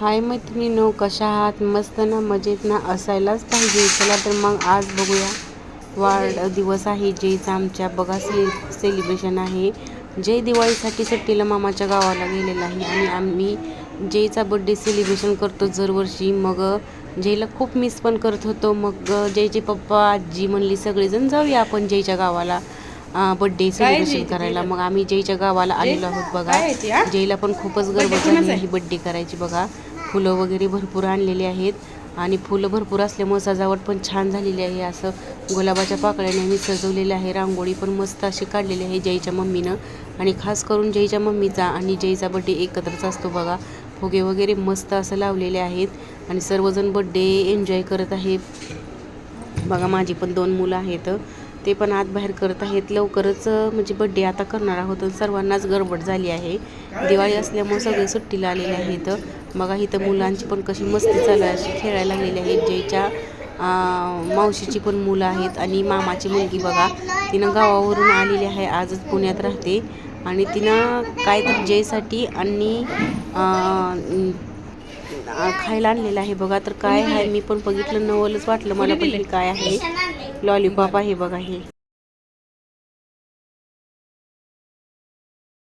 हाय मैत्रिणीनो कशा आहात? मस्त ना मजेत ना असायलाच पाहिजे. चला तर मग आज बघूया. वाढदिवस आहे जयचा आमच्या बघा से सेलिब्रेशन आहे. जय दिवाळीसाठी सुट्टीला मामाच्या गावाला गेलेला आहे आणि आम्ही जयचा बड्डे सेलिब्रेशन करतो दरवर्षी. मग जयला खूप मिस पण करत होतो. मग जयचे पप्पा आजी म्हणली सगळेजण जाऊया आपण जयच्या गावाला बड्डे सेलिब्रेशन करायला. मग आम्ही जयच्या गावाला आलेलो आहोत बघा. हा? जयला पण खूपच गर्व झाली आहे बड्डे करायची बघा. फुलं वगैरे भरपूर आणलेली आहेत. आणि फुलं भरपूर असल्यामुळे सजावट पण छान झालेली आहे. असं गुलाबाच्या पाकळ्याने मी सजवलेलं आहे. रांगोळी पण मस्त अशी काढलेली आहे जयच्या मम्मीनं. आणि खास करून जयच्या मम्मीचा आणि जयचा बड्डे एकत्रच असतो बघा. फुगे वगैरे मस्त असं लावलेले आहेत. आणि सर्वजण बड्डे एन्जॉय करत आहे. बघा माझी पण दोन मुलं आहेत. ते पण आत बाहेर करत आहेत. लवकरच म्हणजे बड्डे आता करणार आहोत सर्वांनाच गडबड झाली आहे. दिवाळी असल्यामुळे सगळे सुट्टीला आलेले आहेत. बघा इथं मुलांची पण कशी मस्ती चालू आहे. अशी खेळायला लागलेली आहेत. जयच्या मावशीची पण मुलं आहेत आणि मामाची मुलगी बघा. तिनं गावावरून आलेली आहे. आजच पुण्यात राहते. आणि तिनं काय तर जयसाठी आणि खायला आणलेलं आहे. बघा तर काय आहे मी पण बघितलं. नवलच वाटलं मला पण काय आहे. लॉलीपॉप आहे बघा हे.